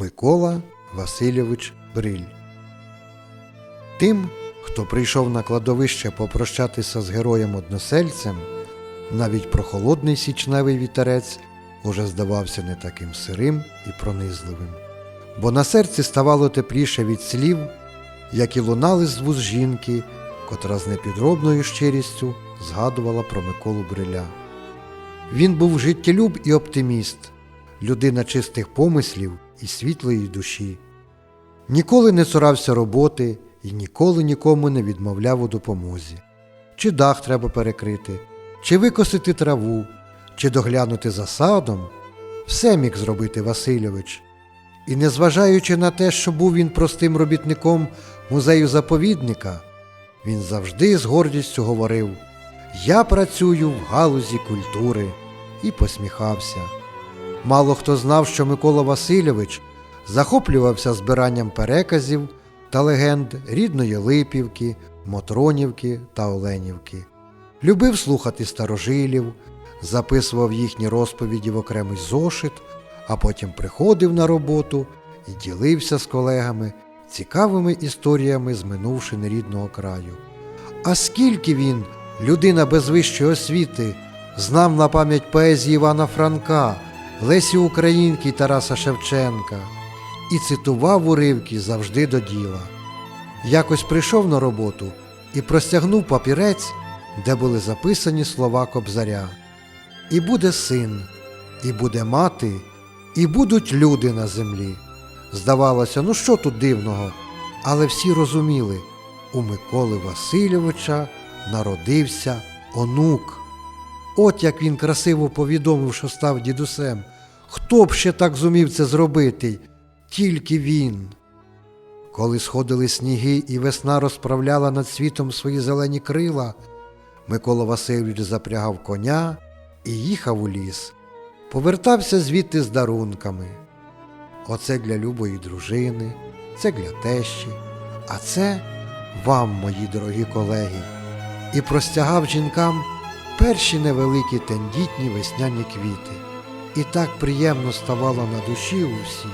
Микола Васильович Бриль. Тим, хто прийшов на кладовище попрощатися з героєм односельцем, навіть прохолодний січневий вітерець уже здавався не таким сирим і пронизливим, бо на серці ставало тепліше від слів, які лунали з вуз жінки, котра з непідробною щирістю згадувала про Миколу Бриля. Він був життєлюб і оптиміст, людина чистих помислів і світлої душі. Ніколи не цурався роботи і ніколи нікому не відмовляв у допомозі. Чи дах треба перекрити, чи викосити траву, чи доглянути за садом, все міг зробити Васильович. І незважаючи на те, що був він простим робітником музею заповідника, він завжди з гордістю говорив Я працюю в галузі культури і посміхався. Мало хто знав, що Микола Васильович захоплювався збиранням переказів та легенд рідної Липівки, Мотронівки та Оленівки. Любив слухати старожилів, записував їхні розповіді в окремий зошит, а потім приходив на роботу і ділився з колегами цікавими історіями з минувшини рідного краю. А скільки він, людина без вищої освіти, знав на пам'ять поезії Івана Франка, Лесі Українки Тараса Шевченка і цитував уривки завжди до діла. Якось прийшов на роботу і простягнув папірець, де були записані слова Кобзаря. І буде син, і буде мати, і будуть люди на землі. Здавалося, ну що тут дивного? Але всі розуміли, у Миколи Васильовича народився онук. От як він красиво повідомив, що став дідусем. Хто б ще так зумів це зробити? Тільки він. Коли сходили сніги і весна розправляла над світом свої зелені крила, Микола Васильович запрягав коня і їхав у ліс. Повертався звідти з дарунками. Оце для любої дружини, це для тещі, а це вам, мої дорогі колеги, і простягав жінкам перші невеликі тендітні весняні квіти. І так приємно ставало на душі у всіх.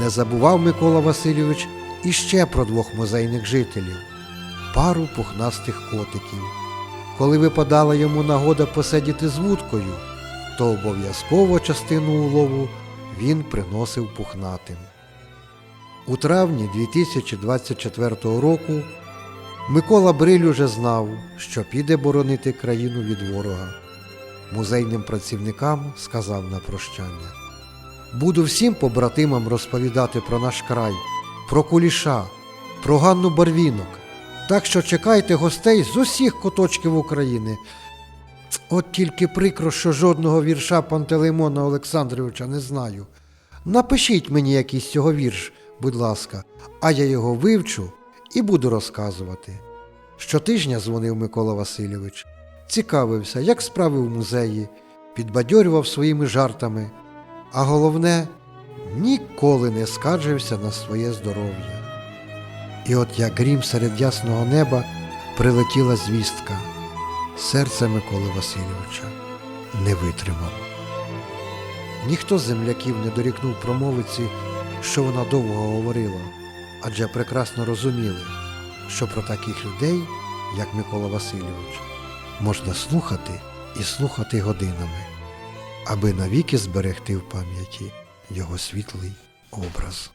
Не забував Микола Васильович іще про двох музейних жителів пару пухнастих котиків. Коли випадала йому нагода посидіти з вудкою, то обов'язково частину улову він приносив пухнатим. У травні 2024 року Микола Бриль уже знав, що піде боронити країну від ворога. Музейним працівникам сказав на прощання. Буду всім побратимам розповідати про наш край, про куліша, про Ганну Барвінок. Так що чекайте гостей з усіх куточків України. От тільки прикро, що жодного вірша Пантелеймона Олександровича не знаю. Напишіть мені якийсь цього вірш, будь ласка, а я його вивчу і буду розказувати. Щотижня дзвонив Микола Васильович, цікавився, як справи в музеї, підбадьорював своїми жартами, а головне, ніколи не скаржився на своє здоров'я. І от як грім серед ясного неба прилетіла звістка. Серце Миколи Васильовича не витримало. Ніхто з земляків не дорікнув промовиці, що вона довго говорила, адже прекрасно розуміли, що про таких людей, як Микола Васильович, можна слухати і слухати годинами, аби навіки зберегти в пам'яті його світлий образ.